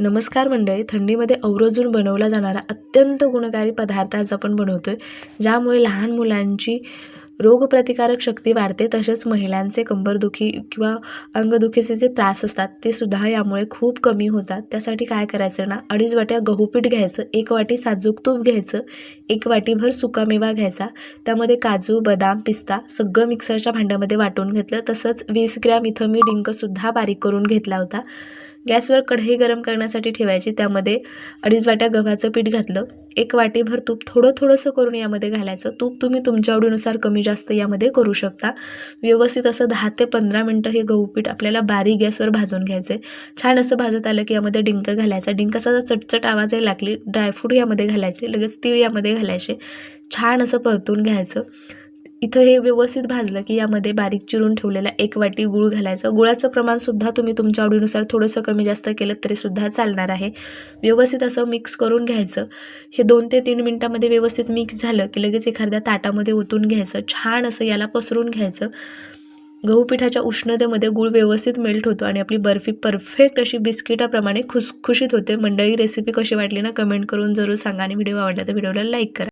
नमस्कार मंडळी थंडीमध्ये अवरोजून बनवला जाणारा अत्यंत गुणकारी पदार्थ आज आपण बनवतो आहे ज्यामुळे लहान मुलांची रोगप्रतिकारक शक्ती वाढते तसेच महिलांचे कंबरदुखी किंवा अंगदुखीचे जे त्रास असतात ते सुद्धा यामुळे खूप कमी होतात. त्यासाठी काय करायचं ना अडीच वाट्या गहू पीठ घ्यायचं एक वाटी साजूक तूप घ्यायचं एक वाटीभर सुकामेवा घ्यायचा त्यामध्ये काजू बदाम पिस्ता सगळं मिक्सरच्या भांड्यामध्ये वाटून घेतलं तसंच वीस ग्रॅम इथं मी डिंकसुद्धा बारीक करून घेतला होता. गॅसवर कढई गरम करण्यासाठी ठेवायची. त्यामध्ये अडीच वाट्या गव्हाचं पीठ घातलं. एक वाटीभर तूप थोडं थोडंसं करून यामध्ये घालायचं. तूप तुम्ही तुमच्या आवडीनुसार कमी जास्त यामध्ये करू शकता. व्यवस्थित असं दहा ते पंधरा मिनटं हे गहू पीठ आपल्याला बारीक गॅसवर भाजून घ्यायचं छान असं भाजत आलं की यामध्ये डिंक घालायचा. डिंकाचा जर चटचट आवाज यायला लागली. ड्रायफ्रूट यामध्ये घालायचे. लगेच तीळ यामध्ये घालायचे. छान असं परतून घ्यायचं. इथं हे व्यवस्थित भाजलं की यामध्ये बारीक चिरून ठेवलेला एक वाटी गूळ घालायचं. गुळाचं प्रमाणसुद्धा तुम्ही तुमच्या आवडीनुसार थोडंसं कमी जास्त केलं तरीसुद्धा चालणार आहे. व्यवस्थित असं मिक्स करून घ्यायचं. हे दोन ते तीन मिनटामध्ये व्यवस्थित मिक्स झालं की लगेच एखाद्या ताटामध्ये ओतून घ्यायचं. छान असं याला पसरून घ्यायचं. गहू पिठाच्या उष्णतेमध्ये गूळ व्यवस्थित मेल्ट होतो आणि आपली बर्फी परफेक्ट अशी बिस्किटाप्रमाणे खुसखुशीत होते. मंडळी रेसिपी कशी वाटली ना कमेंट करून जरूर सांगा आणि व्हिडिओ आवडला तर व्हिडिओला लाईक करा.